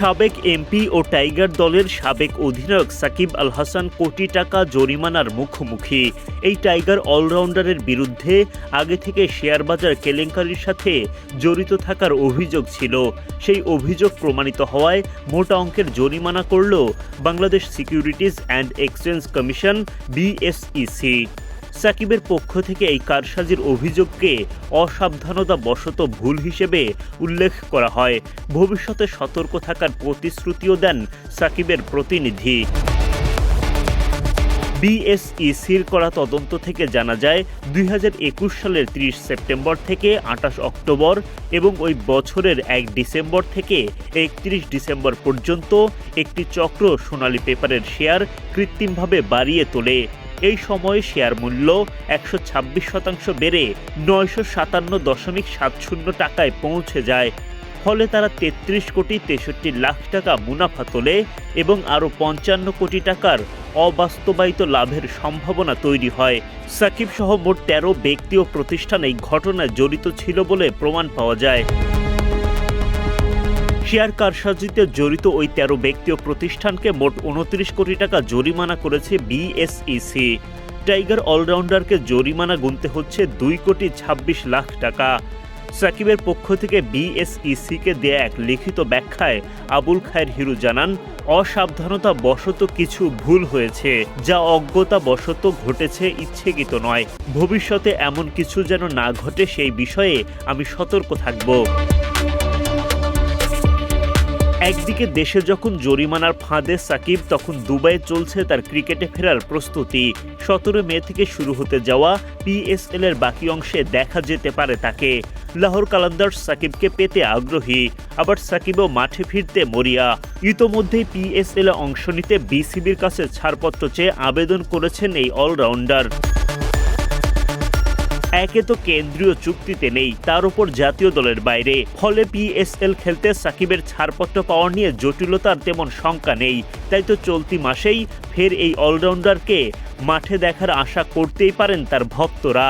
সাবেক এমপি ও টাইগার দলের সাবেক অধিনায়ক সাকিব আল হাসান কোটি টাকা জরিমানার মুখোমুখি। এই টাইগার অলরাউন্ডারের বিরুদ্ধে আগে থেকে শেয়ার বাজার কেলেঙ্কারির সাথে জড়িত থাকার অভিযোগ ছিল। সেই অভিযোগ প্রমাণিত হওয়ায় মোটা অঙ্কের জরিমানা করল Bangladesh securities and exchange commission, BSEC. সাকিবের পক্ষ থেকে এই কারসাজির অভিযোগকে অসাবধানতা বশত ভুল হিসেবে উল্লেখ করা হয়। ভবিষ্যতে সতর্ক থাকার প্রতিশ্রুতিও দেন সাকিবের প্রতিনিধি। বিএসইসির করা তদন্ত থেকে জানা যায়, দুই হাজার একুশ সালের 30 সেপ্টেম্বর থেকে আঠাশ অক্টোবর এবং ওই বছরের এক ডিসেম্বর থেকে একত্রিশ ডিসেম্বর পর্যন্ত একটি চক্র সোনালী পেপারের শেয়ার কৃত্রিমভাবে বাড়িয়ে তোলে। এই সময়ে শেয়ার মূল্য একশো ছাব্বিশ শতাংশ বেড়ে নয়শো সাতান্ন দশমিক সাত শূন্য টাকায় পৌঁছে যায়। ফলে তারা তেত্রিশ কোটি তেষট্টি লাখ টাকা মুনাফা তোলে এবং আরও পঞ্চান্ন কোটি টাকার অবাস্তবায়িত লাভের সম্ভাবনা তৈরি হয়। সাকিব সহ মোট তেরো ব্যক্তি ও প্রতিষ্ঠান এই ঘটনায় জড়িত ছিল বলে প্রমাণ পাওয়া যায়। শেয়ার কারসাজিতে জড়িত ওই তেরো ব্যক্তি ও প্রতিষ্ঠানকে মোট উনত্রিশ কোটি টাকা জরিমানা করেছে বিএসইসি টাইগার অলরাউন্ডারকে জরিমানা গুনতে হচ্ছে দুই কোটি ছাব্বিশ লাখ টাকা। সাকিবের পক্ষ থেকে বিএসইসিকে দেয়া এক লিখিত ব্যাখ্যায় আবুল খায়ের হিরু জানান, অসাবধানতা বশত কিছু ভুল হয়েছে, যা অজ্ঞতা বশত ঘটেছে ইচ্ছেকৃত নয়। ভবিষ্যতে এমন কিছু যেন না ঘটে সেই বিষয়ে আমি সতর্ক থাকব। একদিকে দেশে যখন জরিমানার ফাঁদে সাকিব, তখন দুবাইয়ে চলছে তার ক্রিকেটে ফেরার প্রস্তুতি। সতেরো মে থেকে শুরু হতে যাওয়া পিএসএল এর বাকি অংশে দেখা যেতে পারে তাকে। লাহোর কালান্দার সাকিবকে পেতে আগ্রহী। আবার সাকিবও মাঠে ফিরতে মরিয়া। ইতোমধ্যেই পিএসএল এ অংশ নিতে বিসিবির কাছে ছাড়পত্র চেয়ে আবেদন করেছেন এই অলরাউন্ডার। একে তো কেন্দ্রীয় চুক্তিতে নেই, তার উপর জাতীয় দলের বাইরে। ফলে পিএসএল খেলতে সাকিবের ছাড়পত্র পাওয়া নিয়ে জটিলতার তেমন শঙ্কা নেই। তাই তো চলতি মাসেই ফের এই অলরাউন্ডারকে মাঠে দেখার আশা করতেই পারেন তার ভক্তরা।